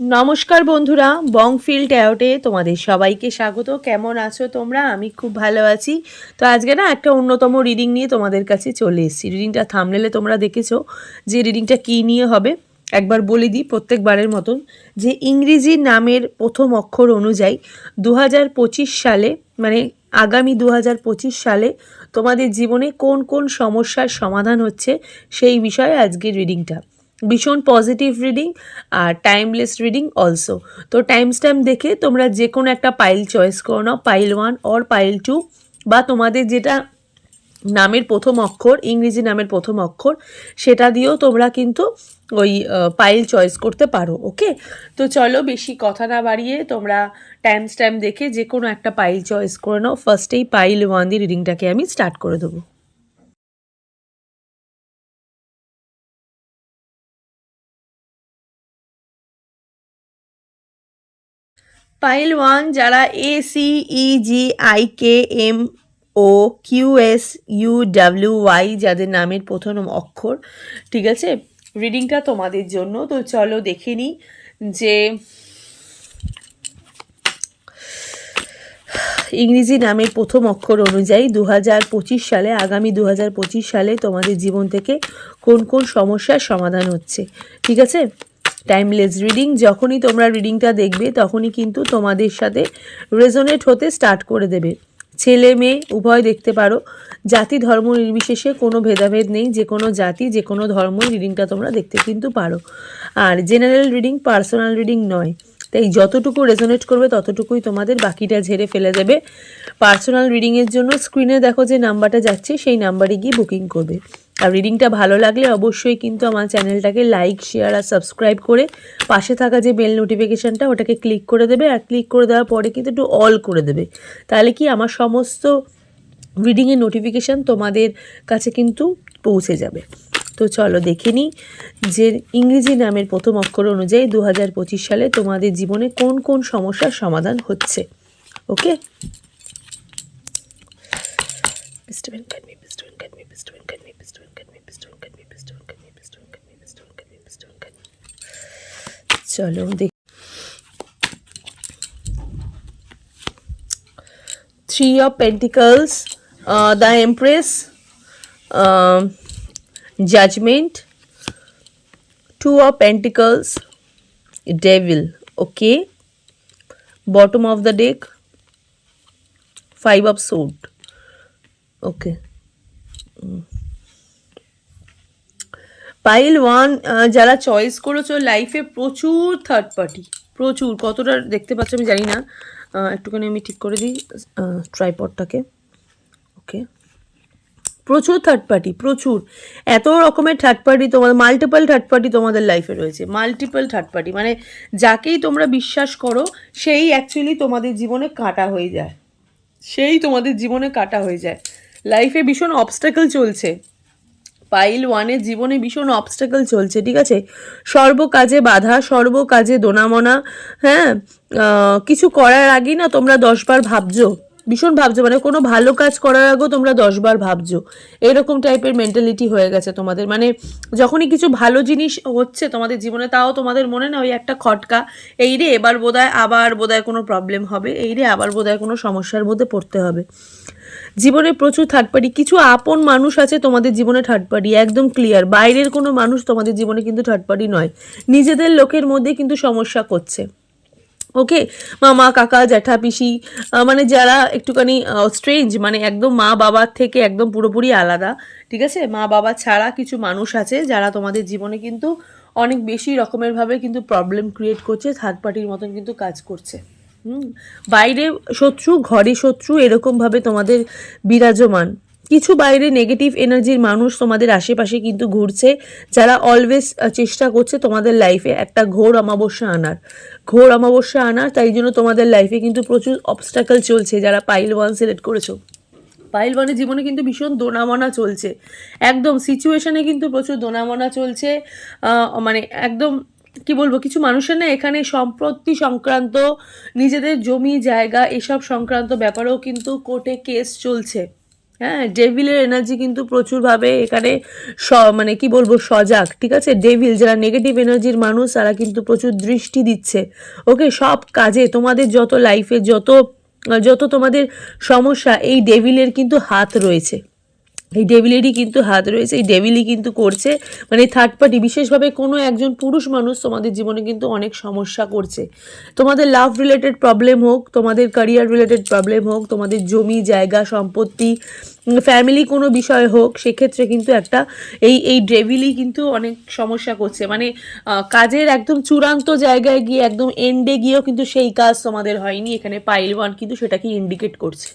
নমস্কার বন্ধুরা বংফিল ট্যাওটে তোমাদের সবাইকে স্বাগত। কেমন আছো তোমরা? আমি খুব ভালো আছি। তো আজকে না একটা অন্যতম রিডিং নিয়ে তোমাদের কাছে চলে এসেছি। রিডিংটা থামলেলে তোমরা দেখেছ যে রিডিংটা কী নিয়ে হবে। একবার বলে দিই প্রত্যেকবারের মতন যে ইংরেজি নামের প্রথম অক্ষর অনুযায়ী দু হাজার পঁচিশ সালে মানে আগামী দু হাজার পঁচিশ সালে তোমাদের জীবনে কোন কোন সমস্যার সমাধান হচ্ছে সেই বিষয়ে আজকের রিডিংটা ভীষণ পজিটিভ রিডিং আর টাইমলেস রিডিং অলসো তো টাইম স্ট্যাম্প দেখে তোমরা যে কোনো একটা পাইল চয়েস করো now pile one or pile two বা তোমাদের যেটা নামের প্রথম অক্ষর, ইংরেজি নামের প্রথম অক্ষর, সেটা দিয়েও তোমরা কিন্তু ওই পাইল চয়েস করতে পারো ওকে তো চলো বেশি কথা না বাড়িয়ে তোমরা টাইম স্ট্যাম্প দেখে যে কোনো একটা পাইল চয়েস করে নাও। ফার্স্টেই পাইল ওয়ান দিয়ে রিডিংটাকে আমি স্টার্ট করে দেবো। পাইল ওয়ান যারা A C E G I K M O Q S U W Y যাদের নামের প্রথম অক্ষর, ঠিক আছে? রিডিংটা তোমাদের জন্য। তো চলো দেখে নিই যে ইংরেজি নামের প্রথম অক্ষর অনুযায়ী দু হাজার পঁচিশ সালে, আগামী দু হাজার পঁচিশ সালে তোমাদের জীবন থেকে কোন কোন সমস্যার সমাধান হচ্ছে, ঠিক আছে? টাইমলেস রিডিং যখনই তোমরা রিডিংটা দেখবে, তখনই কিন্তু তোমাদের সাথে রেজোনেট হতে স্টার্ট করে দেবে। ছেলে মেয়ে, উভয় দেখতে পারো, জাতি, ধর্ম, নির্বিশেষে কোনো ভেদাভেদ নেই, যে কোনো জাতি, যে কোনো ধর্ম রিডিংটা তোমরা দেখতে কিন্তু পারো। আর জেনারেল রিডিং পার্সোনাল রিডিং নয়। তাই যতটুকু রেজোনেট করবে, ততটুকুই তোমাদের বাকিটা ঝেড়ে ফেলে দেবে। পার্সোনাল রিডিংয়ের জন্য স্ক্রিনে দেখো যে নাম্বারটা যাচ্ছে, সেই নাম্বারে গিয়ে বুকিং করবে। আর রিডিংটা ভালো লাগলে অবশ্যই কিন্তু আমার চ্যানেলটাকে লাইক শেয়ার আর সাবস্ক্রাইব করে পাশে থাকা যে বেল নোটিফিকেশানটা ওটাকে ক্লিক করে দেবে আর ক্লিক করে দেওয়ার পরে কিন্তু একটু অল করে দেবে। তাহলে কি আমার সমস্ত রিডিংয়ের নোটিফিকেশান তোমাদের কাছে কিন্তু পৌঁছে যাবে। তো চলো দেখে নিই যে ইংরেজি নামের প্রথম অক্ষর অনুযায়ী দু হাজার পঁচিশ সালে তোমাদের জীবনে কোন কোন সমস্যার সমাধান হচ্ছে। ওকে চলো দেখ three of pentacles the empress judgment two of pentacles devil okay bottom of the deck five of sword okay pile one যারা চয়েস করেছ লাইফে প্রচুর থার্ড পার্টি প্রচুর। কতটা দেখতে পাচ্ছ আমি জানি না। একটুখানি আমি ঠিক করে দিই ট্রাইপডটাকে ওকে প্রচুর থার্ড পার্টি প্রচুর। এত রকমের থার্ড পার্টি তোমাদের মাল্টিপল থার্ড পার্টি তোমাদের লাইফে রয়েছে। মাল্টিপল থার্ড পার্টি মানে যাকেই তোমরা বিশ্বাস করো, সেই অ্যাকচুয়ালি তোমাদের জীবনে কাটা হয়ে যায়। সেই তোমাদের জীবনে কাটা হয়ে যায়। লাইফে ভীষণ অবস্টাকেল চলছে। পাইল ওয়ানের জীবনে ভীষণ অবস্টাকেল চলছে, ঠিক আছে? সর্বকাজে বাধা, সর্বকাজে দোনামনা হ্যাঁ? কিছু করার আগেই না তোমরা দশবার ভাবছ। ভীষণ ভাবছ মানে কোনো ভালো কাজ করার আগেও তোমরা দশবার ভাবছ। এরকম টাইপের মেন্টালিটি হয়ে গেছে তোমাদের। মানে যখনই কিছু ভালো জিনিস হচ্ছে তোমাদের জীবনে, তাও তোমাদের মনে না ওই একটা খটকা, এই রে, এবার বোধহয় আবার বোধহয় কোনো প্রবলেম হবে, এই রে, আবার বোধহয় কোনো সমস্যার মধ্যে পড়তে হবে। জীবনে প্রচুর থার্ড পার্টি কিছু আপন মানুষ আছে তোমাদের জীবনে থার্ড পার্টি একদম ক্লিয়ার বাইরের কোনো মানুষ তোমাদের জীবনে কিন্তু থার্ড পার্টি নয়। নিজেদের লোকের মধ্যে কিন্তু সমস্যা করছে। ওকে মামা, কাকা, জ্যাঠা, পিসি মানে যারা একটুখানি স্ট্রেঞ্জ মানে একদম মা বাবার থেকে একদম পুরোপুরি আলাদা। ঠিক আছে? মা বাবা ছাড়া কিছু মানুষ আছে যারা তোমাদের জীবনে কিন্তু অনেক বেশি রকমেরভাবে কিন্তু প্রবলেম ক্রিয়েট করছে থার্ড পার্টির মতন কিন্তু কাজ করছে। বাইরে শত্রু, ঘরে শত্রু এরকমভাবে তোমাদের বিরাজমান। কিছু বাইরে নেগেটিভ এনার্জির মানুষ তোমাদের আশেপাশে কিন্তু ঘুরছে, যারা অলওয়েজ চেষ্টা করছে তোমাদের লাইফে একটা ঘোর অমাবস্যা আনার। ঘোর অমাবস্যা আনার, তাই জন্য তোমাদের লাইফে কিন্তু প্রচুর অবস্টাকল চলছে, যারা পাইল ওয়ান সিলেক্ট করেছ। পাইল ওয়ানের জীবনে কিন্তু ভীষণ দোনামনা চলছে। একদম সিচুয়েশনে কিন্তু প্রচুর দোনামনা চলছে মানে একদম কি বলব, কিছু মানুষের না এখানে সম্পত্তি সংক্রান্ত, নিজেদের জমি, জায়গা, এসব সংক্রান্ত ব্যাপারেও কিন্তু কোর্টে কেস চলছে। হ্যাঁ ডেভিলের এনার্জি কিন্তু প্রচুরভাবে এখানে স মানে কি বলব, সজাগ, ঠিক আছে? ডেভিল, যারা নেগেটিভ এনার্জির মানুষ, তারা কিন্তু প্রচুর দৃষ্টি দিচ্ছে। ওকে, সব কাজে তোমাদের যত লাইফে যত যত তোমাদের সমস্যা, এই ডেভিলের কিন্তু হাত রয়েছে। এই ডেভিলেরই কিন্তু হাত রয়েছে, এই ডেভিলই কিন্তু করছে। মানে থার্ড পার্টি বিশেষভাবে কোনো একজন পুরুষ মানুষ তোমাদের জীবনে কিন্তু অনেক সমস্যা করছে। তোমাদের লাভ রিলেটেড প্রবলেম হোক, তোমাদের ক্যারিয়ার রিলেটেড প্রবলেম হোক, তোমাদের জমি, জায়গা, সম্পত্তি ফ্যামিলি কোনো বিষয় হোক, সেক্ষেত্রে কিন্তু একটা এই এই ডেভিলই কিন্তু অনেক সমস্যা করছে। মানে কাজের একদম চূড়ান্ত জায়গায় গিয়ে, একদম এন্ডে গিয়েও কিন্তু সেই কাজ তোমাদের হয়নি। এখানে পাইল ওয়ান কিন্তু সেটাকে ইন্ডিকেট করছে।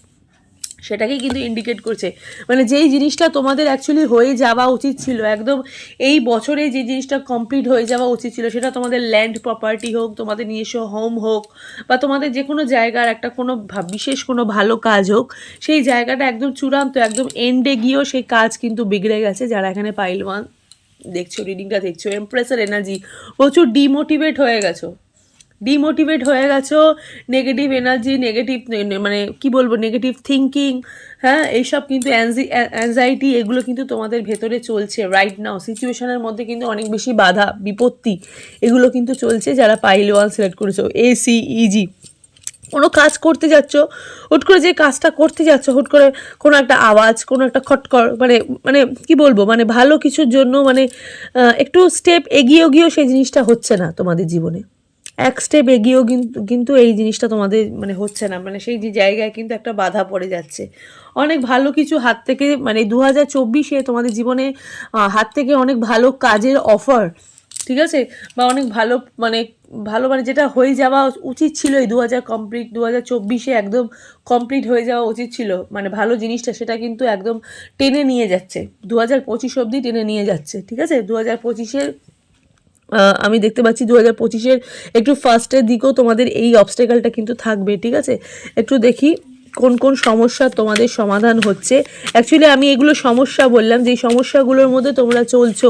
সেটাকেই কিন্তু ইন্ডিকেট করছে। মানে যেই জিনিসটা তোমাদের অ্যাকচুয়ালি হয়ে যাওয়া উচিত ছিল, একদম এই বছরে যে জিনিসটা কমপ্লিট হয়ে যাওয়া উচিত ছিল, সেটা তোমাদের ল্যান্ড প্রপার্টি হোক, তোমাদের নিজস্ব হোম হোক, বা তোমাদের যে কোনো জায়গার একটা কোনো বিশেষ কোনো ভালো কাজ হোক, সেই জায়গাটা একদম চূড়ান্ত, একদম এন্ডে গিয়েও সেই কাজ কিন্তু বিগড়ে গেছে। যারা এখানে পাইলওয়ান দেখছ রিডিংটা দেখছ এমপ্রেসের এনার্জি প্রচুর ডিমোটিভেট হয়ে গেছো। ডিমোটিভেট হয়ে গেছো নেগেটিভ এনার্জি নেগেটিভ মানে কি বলব নেগেটিভ থিঙ্কিং হ্যাঁ এইসব কিন্তু অ্যাংজাইটি এগুলো কিন্তু তোমাদের ভেতরে চলছে রাইট নাও সিচুয়েশনের মধ্যে কিন্তু অনেক বেশি বাধা, বিপত্তি এগুলো কিন্তু চলছে যারা পাইল ওয়ান সিলেক্ট করেছ এ সি ইজি কোনো কাজ করতে যাচ্ছ, হুট করে যে কাজটা করতে যাচ্ছ, হুট করে কোনো একটা আওয়াজ, কোনো একটা খটকর মানে মানে কি বলব মানে ভালো কিছুর জন্য মানে একটু স্টেপ এগিয়েও গিয়েও সেই জিনিসটা হচ্ছে না তোমাদের জীবনে। এক স্টেপ এগিয়েও কিন্তু কিন্তু এই জিনিসটা তোমাদের মানে হচ্ছে না। মানে সেই যে জায়গায় কিন্তু একটা বাধা পড়ে যাচ্ছে। অনেক ভালো কিছু হাত থেকে মানে দু হাজার চব্বিশে তোমাদের জীবনে হাত থেকে অনেক ভালো কাজের অফার ঠিক আছে? বা অনেক ভালো মানে ভালো মানে যেটা হয়ে যাওয়া উচিত ছিল এই দু হাজার কমপ্লিট দু হাজার চব্বিশে একদম কমপ্লিট হয়ে যাওয়া উচিত ছিল। মানে ভালো জিনিসটা সেটা কিন্তু একদম টেনে নিয়ে যাচ্ছে। দু হাজার পঁচিশ অবধি টেনে নিয়ে যাচ্ছে, ঠিক আছে? দু হাজার পঁচিশের আমি দেখতে পাচ্ছি দু হাজার পঁচিশের একটু ফার্স্টের দিকেও তোমাদের এই অবস্টেকালটা কিন্তু থাকবে, ঠিক আছে? একটু দেখি কোন কোন সমস্যা তোমাদের সমাধান হচ্ছে। অ্যাকচুয়ালি আমি এগুলো সমস্যা বললাম, যে সমস্যাগুলোর মধ্যে তোমরা চলছো,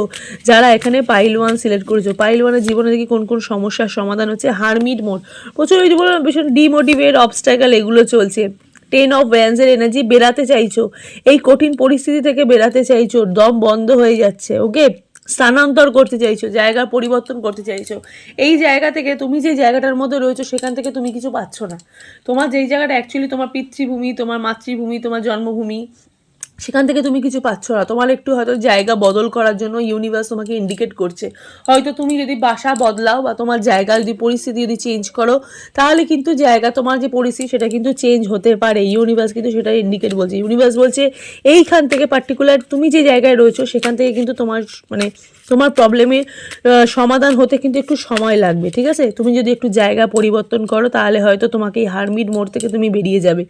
যারা এখানে পাইল ওয়ান সিলেক্ট করেছ। পাইল ওয়ানের জীবনে দেখি কোন কোন সমস্যার সমাধান হচ্ছে। হারমিট মোড প্রচুর ওই বললাম ভীষণ ডিমোটিভেট অবস্টাইকাল এগুলো চলছে। টেন অফ ভ্যান্সের এনার্জি বেরাতে চাইছো। এই কঠিন পরিস্থিতি থেকে বেরাতে চাইছো। দম বন্ধ হয়ে যাচ্ছে ওকে স্থানান্তর করতে চাইছো জায়গা পরিবর্তন করতে চাইছো, এই জায়গা থেকে তুমি যে জায়গাটার মধ্যে রয়েছো সেখান থেকে তুমি কিছু পাচ্ছ না। তোমার যেই জায়গাটা অ্যাকচুয়ালি তোমার পিতৃভূমি, তোমার মাতৃভূমি, তোমার জন্মভূমি সেখান থেকে তুমি কিছু পাচ্ছ না। তোমার একটু হয়তো জায়গা বদল করার জন্য ইউনিভার্স তোমাকে ইন্ডিকেট করছে। হয়তো তুমি যদি বাসা বদলাও বা তোমার জায়গা যদি পরিস্থিতি যদি চেঞ্জ করো, তাহলে কিন্তু জায়গা তোমার যে পরিস্থিতি, সেটা কিন্তু চেঞ্জ হতে পারে। ইউনিভার্স কিন্তু সেটা ইন্ডিকেট বলছে। ইউনিভার্স বলছে, এইখান থেকে পার্টিকুলার তুমি যে জায়গায় রয়েছো, সেখান থেকে কিন্তু তোমার মানে তোমার প্রবলেমের সমাধান হতে কিন্তু একটু সময় লাগবে, ঠিক আছে? তুমি যদি একটু জায়গা পরিবর্তন করো, তাহলে হয়তো তোমাকে এই হারমিট মোড় থেকে তুমি বেরিয়ে যাবে।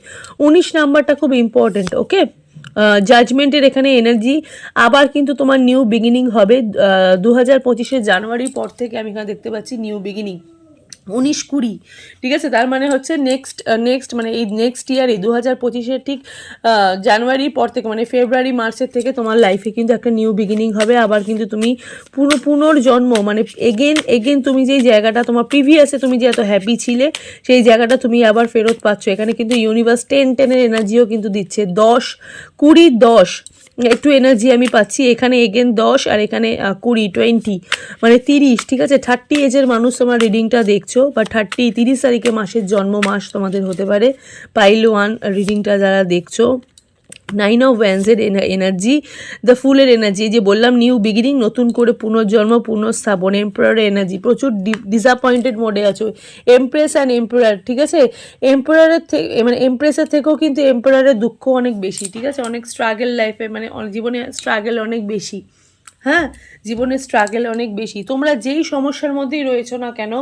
উনিশ নাম্বারটা খুব ইম্পর্ট্যান্ট ওকে জাজমেন্টের এখানে এনার্জি আবার কিন্তু তোমার নিউ বিগিনিং হবে দু হাজার পঁচিশে জানুয়ারির পর থেকে আমি এখানে দেখতে পাচ্ছি নিউ বিগিনিং উনিশ কুড়ি, ঠিক আছে? তার মানে হচ্ছে নেক্সট নেক্সট মানে এই নেক্সট ইয়ারে দু হাজার পঁচিশের ঠিক জানুয়ারির পর থেকে মানে ফেব্রুয়ারি, মার্চের থেকে তোমার লাইফে কিন্তু একটা নিউ বিগিনিং হবে। আবার কিন্তু তুমি পুনঃ পুনর্জন্ম মানে এগেন এগেন তুমি যেই জায়গাটা, তোমার প্রিভিয়াসে তুমি যে এত হ্যাপি ছিলে, সেই জায়গাটা তুমি আবার ফেরত পাচ্ছ। এখানে কিন্তু ইউনিভার্স টেন টেনের এনার্জিও কিন্তু দিচ্ছে। দশ, কুড়ি, দশ, একটু এনার্জি আমি পাচ্ছি। এখানে এগেন দশ আর এখানে কুড়ি টোয়েন্টি মানে তিরিশ, ঠিক আছে? থার্টি এজের মানুষ তোমার রিডিংটা দেখছ। বা থার্টি তিরিশ তারিখে মাসের জন্ম মাস তোমাদের হতে পারে। পাইল ওয়ান রিডিংটা যারা দেখছ নাইন অফ ওয়ান্সের এনার্জি দ্য ফুলের এনার্জি যে বললাম নিউ বিগিনিং নতুন করে পুনর্জন্ম, পুনঃস্থাপন এমপ্রয়ারের এনার্জি প্রচুর ডিসঅ্যাপয়েন্টেড মোডে আছো। এমপ্রেস অ্যান্ড এমপ্রয়ার ঠিক আছে? এমপ্রয়ারের থেকে মানে এমপ্রেসের থেকেও কিন্তু এমপ্রয়ারের দুঃখ অনেক বেশি, ঠিক আছে? অনেক স্ট্রাগল লাইফে মানে জীবনে স্ট্রাগল অনেক বেশি। হ্যাঁ জীবনের স্ট্রাগেল অনেক বেশি। তোমরা যেই সমস্যার মধ্যেই রয়েছো না কেন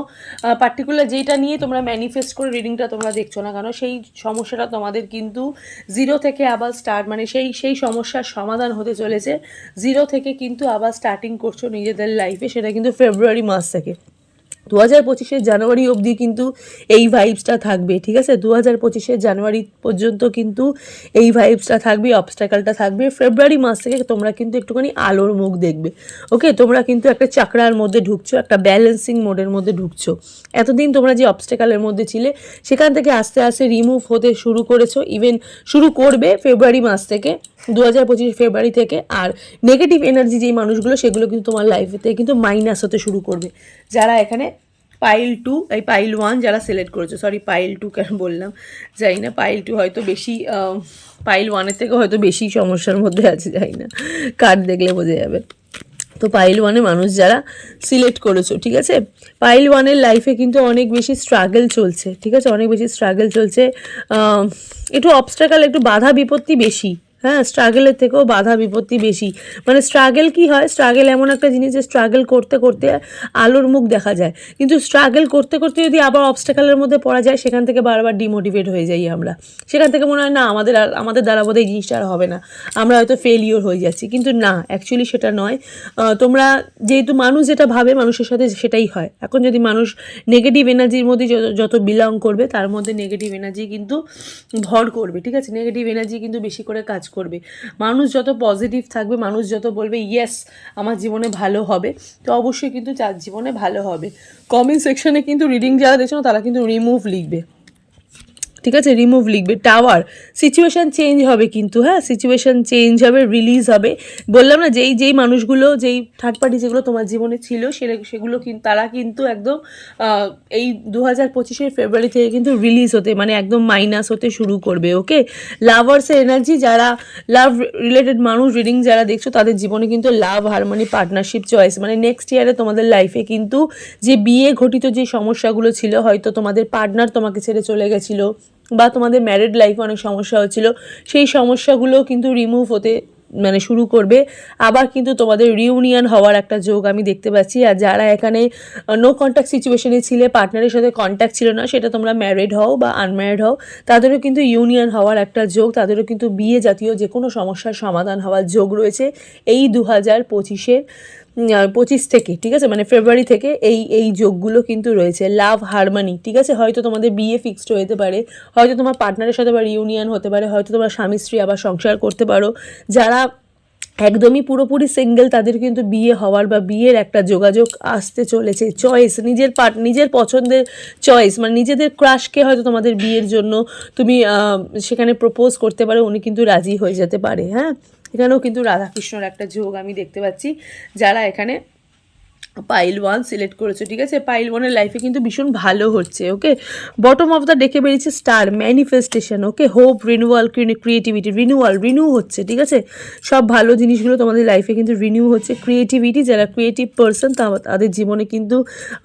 পার্টিকুলার যেইটা নিয়ে তোমরা ম্যানিফেস্ট করে রিডিংটা তোমরা দেখছ না কেন, সেই সমস্যাটা তোমাদের কিন্তু জিরো থেকে আবার স্টার্ট মানে সেই সেই সমস্যার সমাধান হতে চলেছে। জিরো থেকে কিন্তু আবার স্টার্টিং করছ নিজেদের লাইফে সেটা কিন্তু ফেব্রুয়ারি মাস থেকে। দু হাজার পঁচিশের জানুয়ারি অবধি কিন্তু এই ভাইবসটা থাকবে, ঠিক আছে? দু হাজার পঁচিশের জানুয়ারি পর্যন্ত কিন্তু এই ভাইবসটা থাকবে অবস্টাকালটা থাকবে। ফেব্রুয়ারি মাস থেকে তোমরা কিন্তু একটুখানি আলোর মুখ দেখবে ওকে তোমরা কিন্তু একটা চাকরার মধ্যে ঢুকছো, একটা ব্যালেন্সিং মোডের মধ্যে ঢুকছো। এতদিন তোমরা যে অবস্টাকালের মধ্যে ছিলে, সেখান থেকে আস্তে আস্তে রিমুভ হতে শুরু করেছ ইভেন শুরু করবে ফেব্রুয়ারি মাস থেকে দু হাজার পঁচিশ ফেব্রুয়ারি থেকে, আর নেগেটিভ এনার্জি যেই মানুষগুলো, সেগুলো কিন্তু তোমার লাইফেতে কিন্তু মাইনাস হতে শুরু করবে। যারা এখানে পাইল টু এই পাইল ওয়ান যারা সিলেক্ট করেছ সরি পাইল টু কেন বললাম, জানি না পাইল টু হয়তো বেশি পাইল ওয়ানের থেকে হয়তো বেশি সমস্যার মধ্যে আছে, জানি না কার্ড দেখলে বোঝা যাবে। তো পাইল ওয়ানে মানুষ যারা সিলেক্ট করেছ, ঠিক আছে? পাইল ওয়ানের লাইফে কিন্তু অনেক বেশি স্ট্রাগল চলছে, ঠিক আছে? অনেক বেশি স্ট্রাগল চলছে একটু অবস্ট্রাগল একটু বাধা বিপত্তি বেশি। হ্যাঁ স্ট্রাগেলের থেকেও বাধা বিপত্তি বেশি। মানে স্ট্রাগেল কি হয়? স্ট্রাগেল এমন একটা জিনিস যে স্ট্রাগল করতে করতে আলোর মুখ দেখা যায়। কিন্তু স্ট্রাগেল করতে করতে যদি আবার অবস্টাকালের মধ্যে পড়া যায়, সেখান থেকে বারবার ডিমোটিভেট হয়ে যাই আমরা। সেখান থেকে মনে হয়, না, আমাদের আর, আমাদের দ্বারা বোধহয় এই জিনিসটা আর হবে না। আমরা হয়তো ফেলিওর হয়ে যাচ্ছি। কিন্তু না অ্যাকচুয়ালি সেটা নয়। তোমরা যেহেতু মানুষ যেটা ভাবে, মানুষের সাথে সেটাই হয়। এখন যদি মানুষ নেগেটিভ এনার্জির মধ্যে যত বিলং করবে, তার মধ্যে নেগেটিভ এনার্জি কিন্তু ভর করবে, ঠিক আছে? নেগেটিভ এনার্জি কিন্তু বেশি করে কাজ করবে। মানুষ যত পজিটিভ থাকবে, মানুষ যত বলবে ইয়েস আমার জীবনে ভালো হবে, তো অবশ্যই কিন্তু তার জীবনে ভালো হবে। কমেন্ট সেকশনে কিন্তু রিডিং যারা দেখছ, তারা কিন্তু রিমুভ লিখবে। ঠিক আছে? রিমুভ লিখবে। টাওয়ার সিচুয়েশান চেঞ্জ হবে কিন্তু হ্যাঁ? সিচুয়েশান চেঞ্জ হবে রিলিজ হবে। বললাম না, যেই যেই মানুষগুলো, যেই থার্ড পার্টি যেগুলো তোমার জীবনে ছিল সেগুলো কিন্তু তারা কিন্তু একদম এই দু হাজার পঁচিশের ফেব্রুয়ারি থেকে কিন্তু রিলিজ হতে মানে একদম মাইনাস হতে শুরু করবে ওকে লাভার্সের এনার্জি যারা লাভ রিলেটেড মানুষ রিডিং যারা দেখছ, তাদের জীবনে কিন্তু লাভ হারমোনি পার্টনারশিপ চয়েস মানে নেক্সট ইয়ারে তোমাদের লাইফে কিন্তু যে বিয়ে ঘটিত যে সমস্যাগুলো ছিল, হয়তো তোমাদের পার্টনার তোমাকে ছেড়ে চলে গেছিল বা তোমাদের ম্যারিড লাইফে অনেক সমস্যা হচ্ছিল সেই সমস্যাগুলো কিন্তু রিমুভ হতে মানে শুরু করবে। আবার কিন্তু তোমাদের রিউনিয়ন হওয়ার একটা যোগ আমি দেখতে পাচ্ছি। আর যারা এখানে নো কন্ট্যাক্ট সিচুয়েশনে ছিলে পার্টনারের সাথে কন্ট্যাক্ট ছিল না, সেটা তোমরা ম্যারিড হও বা আনম্যারিড হও, তাদেরও কিন্তু ইউনিয়ন হওয়ার একটা যোগ, তাদেরও কিন্তু বিয়ে জাতীয় যে কোনো সমস্যার সমাধান হওয়ার যোগ রয়েছে। এই দু হাজার পঁচিশের পঁচিশ থেকে, ঠিক আছে? মানে ফেব্রুয়ারি থেকে এই এই যোগগুলো কিন্তু রয়েছে। লাভ হারমানি ঠিক আছে? হয়তো তোমাদের বিয়ে ফিক্সড হতে পারে, হয়তো তোমার পার্টনারের সাথে আবার ইউনিয়ন হতে পারে, হয়তো তোমার স্বামী, স্ত্রী আবার সংসার করতে পারো। যারা একদমই পুরোপুরি সিঙ্গেল তাদের কিন্তু বিয়ে হওয়ার বা বিয়ের একটা যোগাযোগ আসতে চলেছে। চয়েস নিজের পার্ট নিজের পছন্দের চয়েস মানে নিজেদের ক্রাশকে হয়তো তোমাদের বিয়ের জন্য তুমি সেখানে প্রপোজ করতে পারো, উনি কিন্তু রাজি হয়ে যেতে পারে হ্যাঁ? এখানেও কিন্তু রাধাকৃষ্ণর একটা যোগ আমি দেখতে পাচ্ছি, যারা এখানে পাইল ওয়ান সিলেক্ট করেছে, ঠিক আছে? পাইল ওয়ানের লাইফে কিন্তু ভীষণ ভালো হচ্ছে ওকে বটম অফ দ্য ডেকে বেরিয়েছে star manifestation okay hope renewal creativity renewal renew হচ্ছে, ঠিক আছে? সব ভালো জিনিসগুলো তোমাদের লাইফে কিন্তু রিনিউ হচ্ছে। ক্রিয়েটিভিটি যারা ক্রিয়েটিভ পার্সন তাদের জীবনে কিন্তু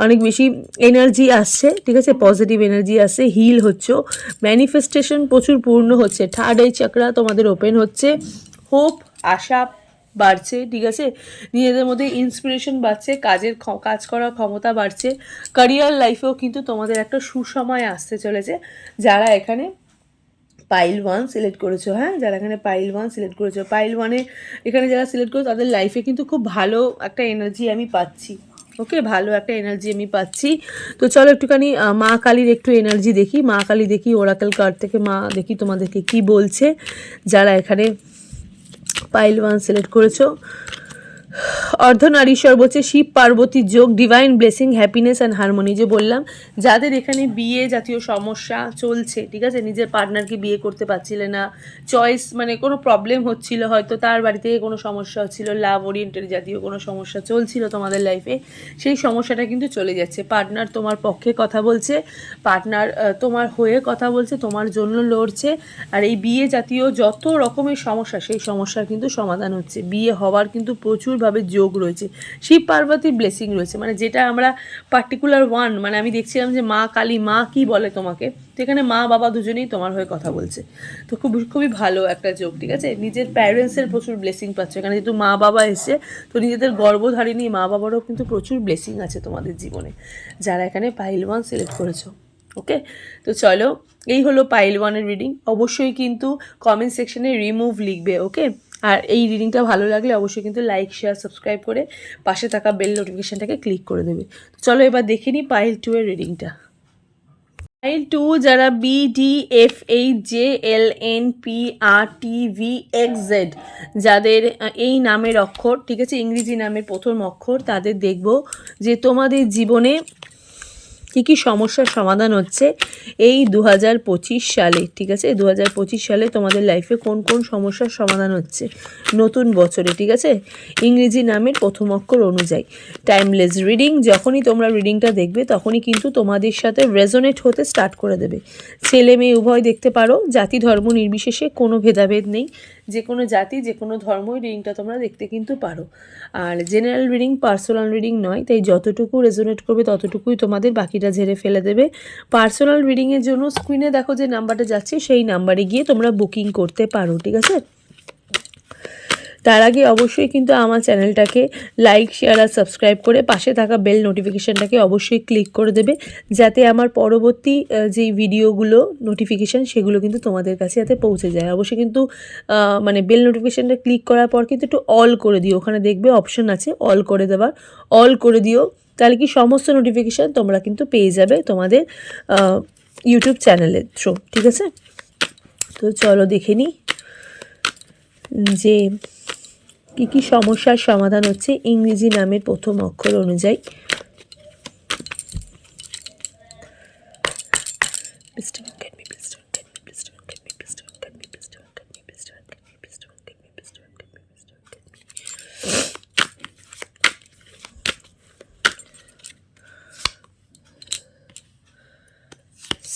অনেক বেশি এনার্জি আসছে, ঠিক আছে? পজিটিভ এনার্জি আসছে হিল হচ্ছে। ম্যানিফেস্টেশন প্রচুর পূর্ণ হচ্ছে। থার্ড আই চাকরা তোমাদের ওপেন হচ্ছে। হোপ, আশা বাড়ছে, ঠিক আছে? নিজেদের মধ্যে ইন্সপিরেশন বাড়ছে, কাজের কাজ করার ক্ষমতা বাড়ছে ক্যারিয়ার লাইফেও কিন্তু তোমাদের একটা সুসময় আসতে চলেছে। যারা এখানে পাইল ওয়ান সিলেক্ট করেছ হ্যাঁ? যারা এখানে পাইল ওয়ান সিলেক্ট করেছ পাইল ওয়ানে এখানে যারা সিলেক্ট করেছ, তাদের লাইফে কিন্তু খুব ভালো একটা এনার্জি আমি পাচ্ছি ওকে ভালো একটা এনার্জি আমি পাচ্ছি। তো চলো একটুখানি মা কালীর একটু এনার্জি দেখি, মা কালী দেখি ওরাকেল কার্ড থেকে মা দেখি তোমাদেরকে কি বলছে। যারা এখানে পাইল ওয়ান সিলেক্ট করেছ। অর্ধনারীশ্বর বলছে শিব পার্বতী যোগ divine blessing happiness and harmony যে বললাম। যাদের এখানে বিয়ে জাতীয় সমস্যা চলছে, ঠিক আছে? নিজের পার্টনারকে বিয়ে করতে পারছিলে না চয়েস মানে কোনো প্রবলেম হচ্ছিল, হয়তো তার বাড়িতে কোনো সমস্যা হচ্ছিল লাভ ওরিয়েন্টেড জাতীয় কোনো সমস্যা চলছিল তোমাদের লাইফে সেই সমস্যাটা কিন্তু চলে যাচ্ছে। পার্টনার তোমার পক্ষে কথা বলছে পার্টনার তোমার হয়ে কথা বলছে, তোমার জন্য লড়ছে, আর এই বিয়ে জাতীয় যত রকমের সমস্যা, সেই সমস্যার কিন্তু সমাধান হচ্ছে। বিয়ে হওয়ার কিন্তু প্রচুরভাবে যোগ রয়েছে। শিব পার্বতীর ব্লেসিং রয়েছে। মানে যেটা আমরা পার্টিকুলার ওয়ান মানে আমি দেখছিলাম যে মা কালী, মা কি বলে তোমাকে? তো এখানে মা, বাবা দুজনেই তোমার হয়ে কথা বলছে। তো খুব, খুবই ভালো একটা যোগ, ঠিক আছে? নিজের প্যারেন্টসের প্রচুর ব্লেসিং পাচ্ছ। এখানে যেহেতু মা, বাবা এসছে, তো নিজেদের গর্ভধারিণী মা, বাবারও কিন্তু প্রচুর ব্লেসিং আছে তোমাদের জীবনে। যারা এখানে পাইল ওয়ান সিলেক্ট করেছ ওকে তো চলো, এই হলো পাইল ওয়ানের রিডিং অবশ্যই কিন্তু কমেন্ট সেকশনে রিমুভ লিখবে ওকে আর এই রিডিংটা ভালো লাগলে অবশ্যই কিন্তু লাইক শেয়ার সাবস্ক্রাইব করে পাশে থাকা বেল নোটিফিকেশানটাকে ক্লিক করে দেবে। চলো এবার দেখে নিই পাইল টু এর রিডিংটা পাইল টু যারা B D F H J L N P R T V X Z যাদের এই নামের অক্ষর, ঠিক আছে, ইংরেজি নামের প্রথম অক্ষর, তাদের দেখব যে তোমাদের জীবনে কী কী সমস্যার সমাধান হচ্ছে এই দু হাজার পঁচিশ সালে, ঠিক আছে? দু হাজার পঁচিশ সালে তোমাদের লাইফে কোন কোন সমস্যার সমাধান হচ্ছে? নতুন বছরে, ঠিক আছে? ইংরেজি নামের প্রথম অক্ষর অনুযায়ী। টাইমলেস রিডিং যখনই তোমরা রিডিংটা দেখবে, তখনই কিন্তু তোমাদের সাথে রেজোনেট হতে স্টার্ট করে দেবে। ছেলে মেয়ে উভয় দেখতে পারো জাতি ধর্ম নির্বিশেষে কোনো ভেদাভেদ নেই। যে কোনো জাতি যে কোনো ধর্মই রিডিংটা তোমরা দেখতে কিন্তু পারো। আর জেনারেল রিডিং পার্সোনাল রিডিং নয়, তাই যতটুকু রেজোনেট করবে ততটুকুই তোমাদের বাকিটা ঝেড়ে ফেলে দেবে। পার্সোনাল রিডিংয়ের জন্য স্ক্রিনে দেখো যে নাম্বারটা যাচ্ছে, সেই নাম্বারে গিয়ে তোমরা বুকিং করতে পারো, ঠিক আছে? তার আগে অবশ্যই কিন্তু আমার চ্যানেলটাকে লাইক শেয়ার আর সাবস্ক্রাইব করে পাশে থাকা বেল নোটিফিকেশানটাকে অবশ্যই ক্লিক করে দেবে, যাতে আমার পরবর্তী যেই ভিডিওগুলো নোটিফিকেশান সেগুলো কিন্তু তোমাদের কাছে যাতে পৌঁছে যায়। অবশ্যই কিন্তু মানে বেল নোটিফিকেশানটা ক্লিক করার পর কিন্তু একটু অল করে দিও। ওখানে দেখবে অপশন আছে অল করে দেওয়ার অল করে দিও, তাহলে কি সমস্ত নোটিফিকেশান তোমরা কিন্তু পেয়ে যাবে তোমাদের ইউটিউব চ্যানেলের থ্রু ঠিক আছে? তো চলো দেখে নিই, যে কি কি সমস্যার সমাধান হচ্ছে ইংরেজি নামের প্রথম অক্ষর অনুযায়ী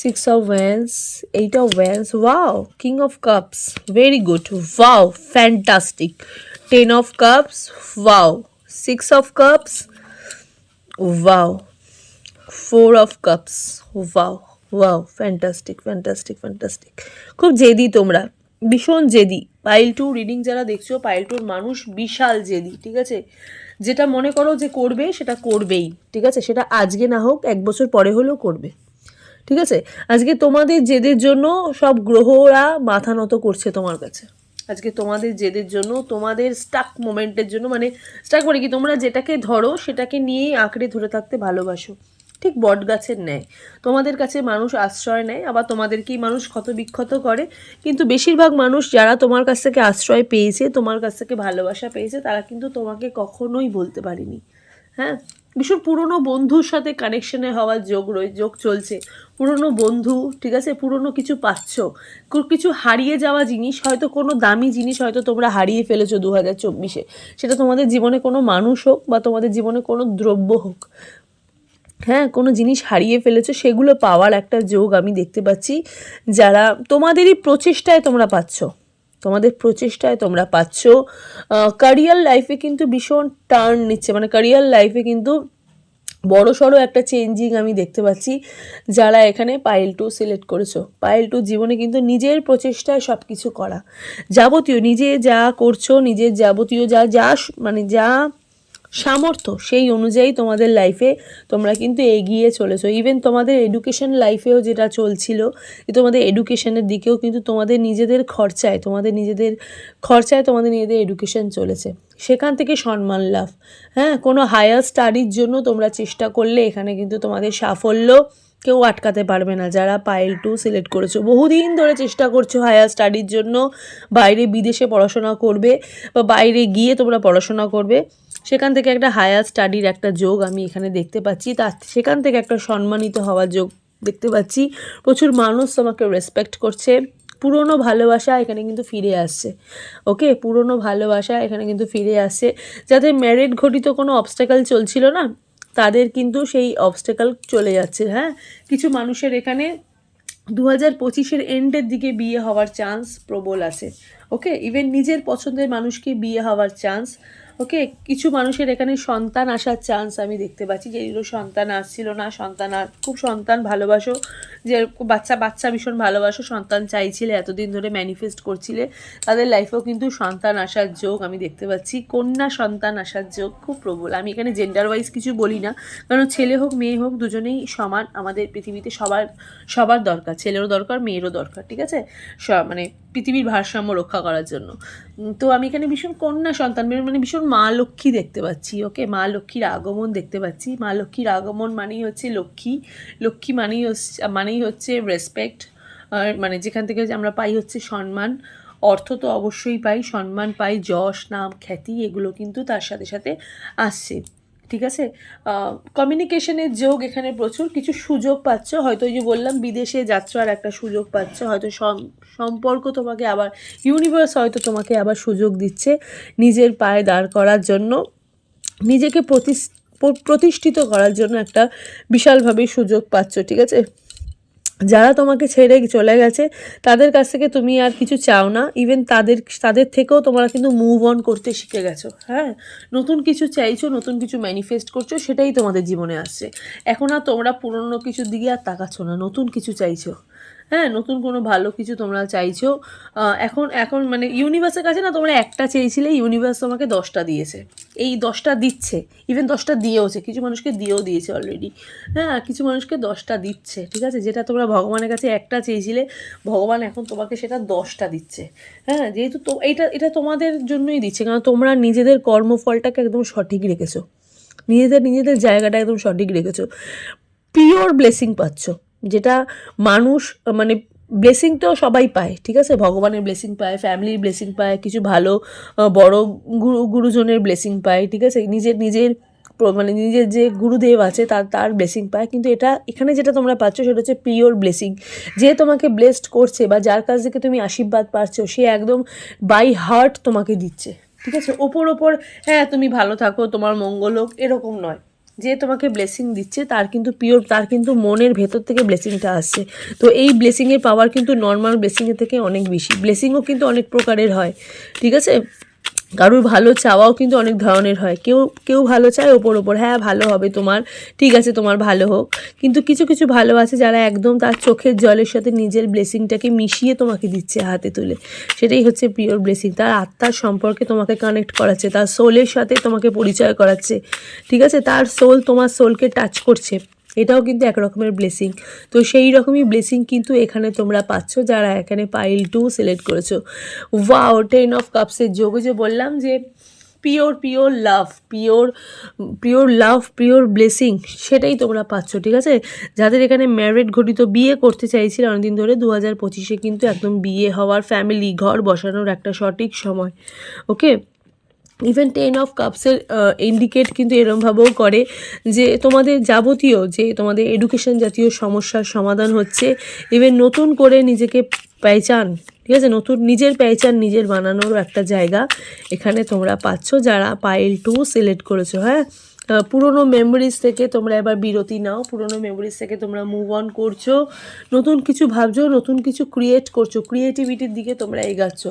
six of wands eight of wands wow king of cups very good wow fantastic Ten of Cups. Wow. Six of Cups. Wow. Four of Cups. Wow. Wow fantastic fantastic fantastic খুব জেদি তোমরা, ভীষণ জেদি পাইল টু রিডিং যারা দেখছ pile টুর মানুষ বিশাল জেদি, ঠিক আছে যেটা মনে করো যে করবে, সেটা করবেই, ঠিক আছে সেটা আজকে না হোক, এক বছর পরে হলেও করবে, ঠিক আছে আজকে তোমাদের জেদের জন্য সব গ্রহরা মাথা নত করছে তোমার কাছে আজকে তোমাদের জেদের জন্য, তোমাদের স্টাক মোমেন্টের জন্য মানে স্টাক মানে কি, তোমরা যেটাকে ধরো, সেটাকে নিয়েই আঁকড়ে ধরে থাকতে ভালোবাসো। ঠিক বট গাছের ন্যায়। তোমাদের কাছে মানুষ আশ্রয় নেয়, আবার তোমাদেরকেই মানুষ ক্ষত বিক্ষত করে। কিন্তু বেশিরভাগ মানুষ যারা তোমার কাছ থেকে আশ্রয় পেয়েছে, তোমার কাছ থেকে ভালোবাসা পেয়েছে, তারা কিন্তু তোমাকে কখনোই বলতে পারেনি। হ্যাঁ? ভীষণ পুরনো বন্ধুর সাথে কানেকশনে হওয়ার যোগ রয়ে, যোগ চলছে। পুরনো বন্ধু, ঠিক আছে? পুরনো কিছু পাচ্ছ। কিছু হারিয়ে যাওয়া জিনিস, হয়তো কোনো দামি জিনিস হয়তো তোমরা হারিয়ে ফেলেছো দু হাজার চব্বিশে। সেটা তোমাদের জীবনে কোনো মানুষ হোক বা তোমাদের জীবনে কোনো দ্রব্য হোক হ্যাঁ কোনো জিনিস হারিয়ে ফেলেছো, সেগুলো পাওয়ার একটা যোগ আমি দেখতে পাচ্ছি। যারা তোমাদেরই প্রচেষ্টায় তোমরা পাচ্ছ। তোমাদের প্রচেষ্টায় তোমরা পাচ্ছ। ক্যারিয়ার লাইফে কিন্তু ভীষণ টার্ন নিচ্ছে। মানে ক্যারিয়ার লাইফে কিন্তু বড় সড়ো একটা চেঞ্জিং আমি দেখতে পাচ্ছি যারা এখানে পাইল টু সিলেক্ট করেছ। পাইল টু জীবনে কিন্তু নিজের প্রচেষ্টায় সব কিছু করা। যাবতীয়, নিজে যা করছ, নিজের যাবতীয় যা যা মানে যা সামর্থ্য সেই অনুযায়ী তোমাদের লাইফে তোমরা কিন্তু এগিয়ে চলেছো। ইভেন তোমাদের এডুকেশন লাইফেও যেটা চলছিল তোমাদের এডুকেশনের দিকেও কিন্তু তোমাদের নিজেদের খরচায়, তোমাদের নিজেদের খরচায় তোমাদের নিজেদের এডুকেশন চলেছে। সেখান থেকে সম্মান লাভ। হ্যাঁ কোনো হায়ার স্টাডির জন্য তোমরা চেষ্টা করলে এখানে কিন্তু তোমাদের সাফল্য কেউ আটকাতে পারবে না। যারা পাইল টু সিলেক্ট করেছ, বহুদিন ধরে চেষ্টা করছ হায়ার স্টাডির জন্য, বাইরে বিদেশে পড়াশোনা করবে বা বাইরে গিয়ে তোমরা পড়াশোনা করবে। সেখান থেকে একটা হায়ার স্টাডির একটা যোগ আমি এখানে দেখতে পাচ্ছি। তার সেখান থেকে একটা সম্মানিত হওয়ার যোগ দেখতে পাচ্ছি। প্রচুর মানুষ তোমাকে রেসপেক্ট করছে। পুরনো ভালোবাসা এখানে কিন্তু ফিরে আসছে। ওকে পুরনো ভালোবাসা এখানে কিন্তু ফিরে আসছে। যাদের ম্যারিড ঘটিত কোনো অবস্টাকেল চলছিল না, তাদের কিন্তু সেই অবস্টাকেল চলে যাচ্ছে হ্যাঁ? কিছু মানুষের এখানে দু হাজার পঁচিশের এন্ডের দিকে বিয়ে হওয়ার চান্স প্রবল আছে। ওকে ইভেন নিজের পছন্দের মানুষকে বিয়ে হওয়ার চান্স ওকে, কিছু মানুষের এখানে সন্তান আসার চান্স আমি দেখতে পাচ্ছি। যেগুলো সন্তান আসছিল না, সন্তান খুব সন্তান ভালোবাসো। যে বাচ্চা বাচ্চা ভীষণ ভালোবাসো, সন্তান চাইছিলে, এতদিন ধরে ম্যানিফেস্ট করছিলে, তাদের লাইফেও কিন্তু সন্তান আসার যোগ আমি দেখতে পাচ্ছি। কন্যা সন্তান আসার যোগ খুব প্রবল। আমি এখানে জেন্ডার ওয়াইজ কিছু বলি না, কারণ ছেলে হোক, মেয়ে হোক, দুজনেই সমান। আমাদের পৃথিবীতে সবার সবার দরকার, ছেলেরও দরকার, মেয়েরও দরকার, ঠিক আছে? মানে পৃথিবীর ভারসাম্য রক্ষা করার জন্য। তো আমি এখানে ভীষণ কন্যা সন্তান মানে মানে ভীষণ মা লক্ষ্মী দেখতে পাচ্ছি ওকে মা লক্ষ্মীর আগমন দেখতে পাচ্ছি। মা লক্ষ্মীর আগমন মানেই হচ্ছে লক্ষ্মী। লক্ষ্মী মানেই হচ্ছে মানেই হচ্ছে রেসপেক্ট মানে যেখান থেকে আমরা পাই হচ্ছে সম্মান। অর্থ তো অবশ্যই পাই, সম্মান পাই, যশ, নাম, খ্যাতি, এগুলো কিন্তু তার সাথে সাথে আসছে, ঠিক আছে? কমিউনিকেশনের যোগ এখানে প্রচুর কিছু সুযোগ পাচ্ছ। হয়তো ওই যে বললাম, বিদেশে যাত্রার একটা সুযোগ পাচ্ছ, হয়তো সম- সম্পর্ক তোমাকে আবার ইউনিভার্স হয়তো তোমাকে আবার সুযোগ দিচ্ছে নিজের পায়ে দাঁড় করার জন্য। নিজেকে প্রতিষ্ঠিত করার জন্য একটা বিশালভাবে সুযোগ পাচ্ছ, ঠিক আছে? যারা তোমাকে ছেড়ে চলে গেছে, তাদের কাছ থেকে তুমি আর কিছু চাও না। ইভেন তাদের তাদের থেকেও তোমরা কিন্তু মুভ অন করতে শিখে গেছো। হ্যাঁ? নতুন কিছু চাইছো, নতুন কিছু ম্যানিফেস্ট করছ, সেটাই তোমাদের জীবনে আসছে। এখন আর তোমরা পুরনো কিছুর দিকে আর তাকাচ্ছ না। নতুন কিছু চাইছো। হ্যাঁ নতুন কোনো ভালো কিছু তোমরা চাইছো। এখন এখন মানে ইউনিভার্সের কাছে না তোমরা একটা চেয়েছিলে ইউনিভার্স তোমাকে দশটা দিয়েছে। এই দশটা দিচ্ছে ইভেন দশটা দিয়েওছে, কিছু মানুষকে দিয়েও দিয়েছে অলরেডি হ্যাঁ কিছু মানুষকে দশটা দিচ্ছে, ঠিক আছে? যেটা তোমরা ভগবানের কাছে একটা চেয়েছিলে, ভগবান এখন তোমাকে সেটা দশটা দিচ্ছে। হ্যাঁ যেহেতু তো এইটা এটা তোমাদের জন্যই দিচ্ছে, কারণ তোমরা নিজেদের কর্মফলটাকে একদম সঠিক রেখেছো। নিজেদের নিজেদের জায়গাটা একদম সঠিক রেখেছো। পিওর ব্লেসিং পাচ্ছ। যেটা মানুষ মানে ব্লেসিং তো সবাই পায়, ঠিক আছে? ভগবানের ব্লেসিং পায় ফ্যামিলির ব্লেসিং পায়, কিছু ভালো বড় গুরু, গুরুজনের ব্লেসিং পায়, ঠিক আছে? নিজের নিজের মানে নিজের যে গুরুদেব আছে, তার তার ব্লেসিং পায়। কিন্তু এটা, এখানে যেটা তোমরা পাচ্ছ, সেটা হচ্ছে পিওর ব্লেসিং যে তোমাকে ব্লেসড করছে বা যার কাছ থেকে তুমি আশীর্বাদ পাচ্ছ, সে একদম বাই হার্ট তোমাকে দিচ্ছে, ঠিক আছে? ওপর ওপর হ্যাঁ তুমি ভালো থাকো, তোমার মঙ্গল হোক, এরকম নয়। যে তোমাকে ব্লেসিং দিচ্ছে, তার কিন্তু পিওর তার কিন্তু মনের ভেতর থেকে ব্লেসিংটা আসছে। তো এই ব্লেসিংয়ের পাওয়ার কিন্তু নর্মাল ব্লেসিংয়ের থেকে অনেক বেশি। ব্লেসিংও কিন্তু অনেক প্রকারের হয়, ঠিক আছে? কারোর ভালো চাওয়াও কিন্তু অনেক ধরনের হয়। কেউ কেউ ভালো চায় ওপর ওপর হ্যাঁ ভালো হবে তোমার, ঠিক আছে, তোমার ভালো হোক। কিন্তু কিছু কিছু ভালো আছে যারা একদম তার চোখের জলের সাথে নিজের ব্লেসিংটাকে মিশিয়ে তোমাকে দিচ্ছে হাতে তুলে। সেটাই হচ্ছে পিওর ব্লেসিং তার আত্মার সম্পর্কে তোমাকে কানেক্ট করাচ্ছে, তার সোলের সাথে তোমাকে পরিচয় করাচ্ছে, ঠিক আছে? তার সোল তোমার সোলকে টাচ করছে। এটাও কিন্তু এক রকমের ব্লেসিং তো সেই রকমই ব্লেসিং কিন্তু এখানে তোমরা পাচ্ছ যারা এখানে পাইল টু সিলেক্ট করেছ। ওয়াও টেন অফ কাপসের যোগ যে বললাম যে pure pure love pure pure love pure blessing সেটাই তোমরা পাচ্ছ, ঠিক আছে? যাদের এখানে ম্যারিড ঘটিত বিয়ে করতে চাইছিল অনেকদিন ধরে দু হাজার পঁচিশে কিন্তু একদম বিয়ে হওয়ার ফ্যামিলি ঘর বসানোর একটা সঠিক সময় ওকে ইভেন টেন অফ কাপসের ইন্ডিকেট কিন্তু এরমভাবেও করে যে তোমাদের যাবতীয় যে তোমাদের এডুকেশন জাতীয় সমস্যার সমাধান হচ্ছে। ইভেন নতুন করে নিজেকে পেচান, ঠিক আছে? নতুন, নিজের পেচান নিজের বানানোর একটা জায়গা এখানে তোমরা পাচ্ছ যারা পাইল টু সিলেক্ট করেছ হ্যাঁ? পুরোনো মেমোরিজ থেকে তোমরা এবার বিরতি নাও। পুরোনো মেমোরিজ থেকে তোমরা মুভ অন করছ। নতুন কিছু ভাবছ, নতুন কিছু ক্রিয়েট করছ ক্রিয়েটিভিটির দিকে তোমরা এগাচ্ছ।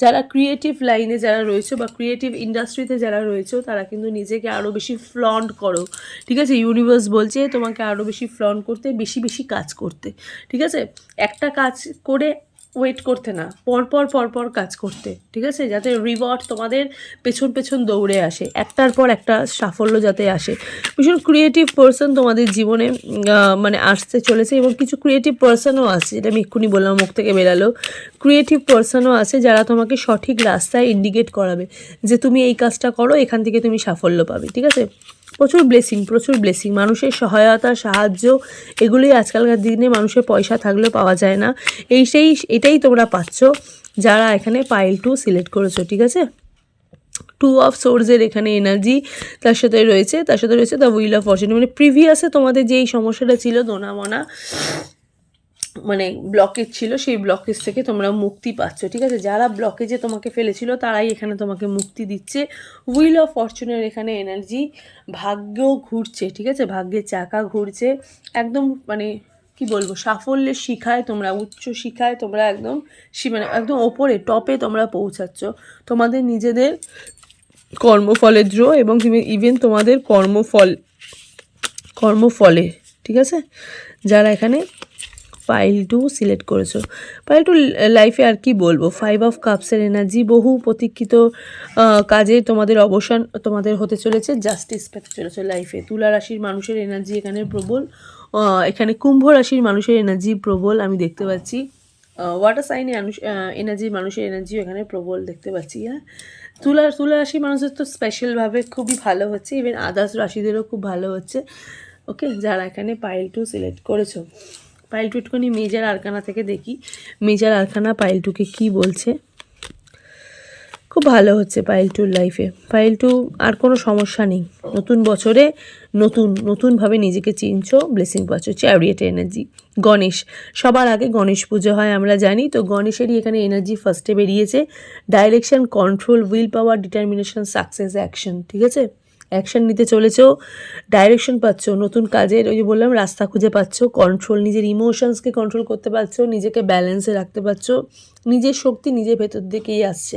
যারা ক্রিয়েটিভ লাইনে যারা রয়েছে বা ক্রিয়েটিভ ইন্ডাস্ট্রিতে যারা রয়েছে, তারা কিন্তু নিজেকে আরও বেশি ফ্লন্ট করো। ঠিক আছে? ইউনিভার্স বলছে তোমাকে আরও বেশি ফ্লন্ট করতে, বেশি বেশি কাজ করতে। ঠিক আছে? একটা কাজ করে ওয়েট করতে না পরপর পরপর কাজ করতে, ঠিক আছে? যাতে রিওয়ার্ড তোমাদের পেছন পেছন দৌড়ে আসে, একটার পর একটা সাফল্য যাতে আসে। ভীষণ ক্রিয়েটিভ পার্সন তোমাদের জীবনে মানে আসতে চলেছে এবং কিছু ক্রিয়েটিভ পার্সনও আছে, যেটা আমি এক্ষুনি বললাম, মুখ থেকে বেরালো। ক্রিয়েটিভ পার্সনও আছে যারা তোমাকে সঠিক রাস্তায় ইন্ডিকেট করাবে যে তুমি এই কাজটা করো, এখান থেকে তুমি সাফল্য পাবে, ঠিক আছে? প্রচুর ব্লেসিং প্রচুর ব্লেসিং মানুষের সহায়তা, সাহায্য, এগুলোই আজকালকার দিনে মানুষের পয়সা থাকলেও পাওয়া যায় না। এই সেই, এটাই তোমরা পাচ্ছ যারা এখানে পাইল টু সিলেক্ট করেছ, ঠিক আছে? টু অফ সোর্সের এখানে এনার্জি তার সাথে রয়েছে, তার সাথে রয়েছে দ্য উইল অফ ফরচুন মানে প্রিভিয়াসে তোমাদের যেই সমস্যাটা ছিল দোনা মনা ব্লকেজ ছিল, সেই ব্লকেজ থেকে তোমরা মুক্তি পাচ্ছ, ঠিক আছে? যারা ব্লকেজে তোমাকে ফেলেছিল, তারাই এখানে তোমাকে মুক্তি দিচ্ছে। হুইল অফ ফরচুনের এখানে এনার্জি ভাগ্য ঘুরছে, ঠিক আছে? ভাগ্যের চাকা ঘুরছে। একদম মানে কি বলব, সাফল্যের শিখায় তোমরা, উচ্চ শিখায় তোমরা একদম মানে একদম ওপরে টপে তোমরা পৌঁছাচ্ছ। তোমাদের নিজেদের কর্মফলের দ্রো এবং তুমি ইভেন তোমাদের কর্মফল কর্মফলে, ঠিক আছে? যারা এখানে পাইল টু সিলেক্ট করেছ। পাইল টু লাইফে আর কি বলব? ফাইভ অফ কাপসের এনার্জি বহু প্রতীক্ষিত কাজে তোমাদের অবসান তোমাদের হতে চলেছে জাস্টিস পেতে চলেছে লাইফে তুলা রাশির মানুষের এনার্জি এখানে প্রবল এখানে কুম্ভ রাশির মানুষের এনার্জি প্রবল, আমি দেখতে পাচ্ছি। ওয়াটার সাইনে এনার্জি মানুষের এনার্জিও এখানে প্রবল দেখতে পাচ্ছি হ্যাঁ? তুলা তুলা রাশির মানুষের তো স্পেশালভাবে খুবই ভালো হচ্ছে ইভেন আদার্স রাশিদেরও খুব ভালো হচ্ছে ওকে যারা এখানে পাইল টু সিলেক্ট করেছ। পাইল টু একটুখানি মেজার আরখানা থেকে দেখি। মেজার আরখানা পাইল টুকে কী বলছে? খুব ভালো হচ্ছে পাইল টুর লাইফে পাইল টু আর কোনো সমস্যা নেই। নতুন বছরে নতুন, নতুনভাবে নিজেকে চিনছো ব্লেসিং পাচ্ছ। চ্যারিয়েট এনার্জি গণেশ, সবার আগে গণেশ পুজো হয়, আমরা জানি। তো গণেশেরই এখানে এনার্জি ফার্স্টে বেরিয়েছে। Direction control will power determination success action ঠিক আছে? অ্যাকশন নিতে চলেছো ডাইরেকশন পাচ্ছ, নতুন কাজের ওই যে বললাম, রাস্তা খুঁজে পাচ্ছ কন্ট্রোল নিজের ইমোশনসকে কন্ট্রোল করতে পারছ, নিজেকে ব্যালেন্সে রাখতে পারছ, নিজের শক্তি নিজের ভেতর দিকেই আসছে।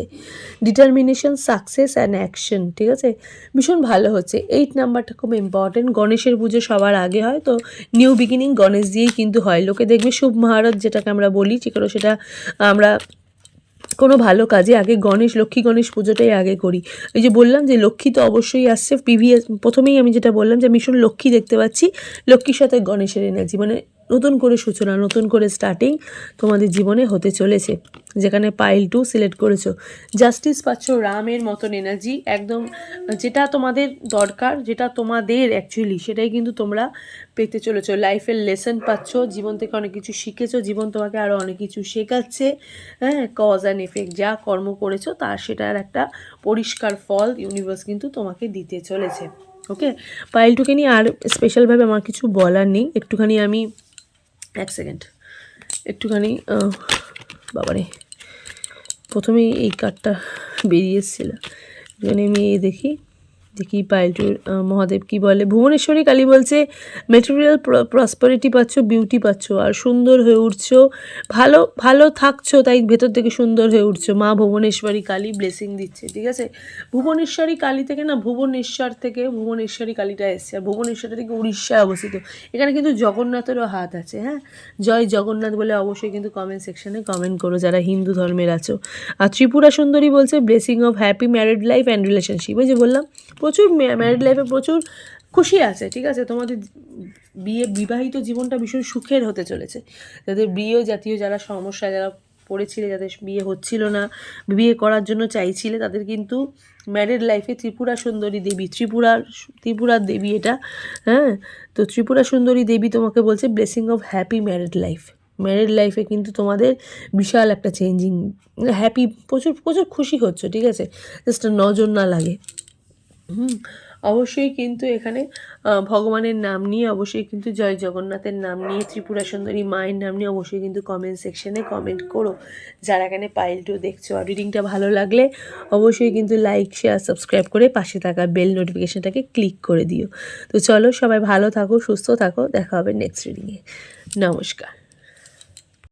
ডিটারমিনেশন সাকসেস অ্যান্ড অ্যাকশন ঠিক আছে? ভীষণ ভালো হচ্ছে। এইট নাম্বারটা খুব ইম্পর্টেন্ট গণেশের পুজো সবার আগে হয়, তো নিউ বিগিনিং গণেশ দিয়েই কিন্তু হয়। লোকে দেখবে শুভ মহারত যেটাকে আমরা বলি ঠিক সেটা আমরা কোনো ভালো কাজে, আগে গণেশ, লক্ষ্মী গণেশ পুজোটাই আগে করি। এই যে বললাম যে লক্ষ্মী তো অবশ্যই আসছে, প্রিভিয়াস, প্রথমেই আমি যেটা বললাম যে ভীষণ লক্ষ্মী দেখতে পাচ্ছি, লক্ষ্মীর সাথে গণেশের এনার্জি মানে নতুন করে সূচনা, নতুন করে স্টার্টিং তোমাদের জীবনে হতে চলেছে। যেখানে পাইল টু সিলেক্ট করেছ। জাস্টিস পাচ্ছ রামের মতন এনার্জি একদম যেটা তোমাদের দরকার, যেটা তোমাদের অ্যাকচুয়ালি সেটাই কিন্তু তোমরা পেতে চলেছো। লাইফের লেসন পাচ্ছ, জীবন থেকে অনেক কিছু শিখেছো, জীবন তোমাকে আরও অনেক কিছু শেখাচ্ছে হ্যাঁ কজ অ্যান্ড এফেক্ট যা কর্ম করেছ তার সেটার একটা পরিষ্কার ফল ইউনিভার্স কিন্তু তোমাকে দিতে চলেছে। ওকে পাইলটুকে নিয়ে আর স্পেশালভাবে আমার কিছু বলার নেই। একটুখানি আমি এক সেকেন্ড একটুখানি বাবারে প্রথমেই এই কার্ডটা বেরিয়ে এসেছিল। একটুখানি আমি এই দেখি। দেখি পাইলটুর মহাদেব কি বলে? ভুবনেশ্বরী কালী বলছে মেটেরিয়াল প্রসপারিটি পাচ্ছ বিউটি পাচ্ছ, আর সুন্দর হয়ে উঠছো। ভালো ভালো থাকছো, তাই ভেতর থেকে সুন্দর হয়ে উঠছো। মা ভুবনেশ্বরী কালী ব্লেসিং দিচ্ছে, ঠিক আছে? ভুবনেশ্বরী কালী থেকে না, ভুবনেশ্বর থেকে ভুবনেশ্বরী কালীটা এসছে। আর ভুবনেশ্বর থেকে উড়িষ্যায় অবস্থিত। এখানে কিন্তু জগন্নাথেরও হাত আছে হ্যাঁ? জয় জগন্নাথ বলে অবশ্যই কিন্তু কমেন্ট সেকশনে কমেন্ট করো, যারা হিন্দু ধর্মের আছো। আর ত্রিপুরা সুন্দরী বলছে blessing of happy married life and relationship ওই যে বললাম প্রচুর ম্যারিড লাইফে প্রচুর খুশি আছে, ঠিক আছে? তোমাদের বিয়ে, বিবাহিত জীবনটা ভীষণ সুখের হতে চলেছে। যাদের বিয়ে জাতীয় যারা সমস্যা যারা পড়েছিলে, যাদের বিয়ে হচ্ছিল না, বিয়ে করার জন্য চাইছিলে, তাদের কিন্তু ম্যারিড লাইফে ত্রিপুরা সুন্দরী দেবী ত্রিপুরার ত্রিপুরার দেবী এটা হ্যাঁ? তো ত্রিপুরা সুন্দরী দেবী তোমাকে বলছে blessing of happy married life married লাইফে কিন্তু তোমাদের বিশাল একটা চেঞ্জিং হ্যাপি প্রচুর প্রচুর খুশি হচ্ছে, ঠিক আছে? জাস্ট নজর না লাগে। অবশ্যই কিন্তু এখানে ভগবানের নাম নিয়ে অবশ্যই কিন্তু জয় জগন্নাথের নাম নিয়ে, ত্রিপুরা সুন্দরী মায়ের নাম নিয়ে অবশ্যই কিন্তু কমেন্ট সেকশনে কমেন্ট করো। যারা এখানে পাইল টু দেখছ আর রিডিংটা ভালো লাগলে, অবশ্যই কিন্তু লাইক শেয়ার সাবস্ক্রাইব করে পাশে থাকা বেল নোটিফিকেশনটাকে ক্লিক করে দিও। তো চলো সবাই ভালো থাকো, সুস্থ থাকো, দেখা হবে নেক্সট রিডিংয়ে নমস্কার।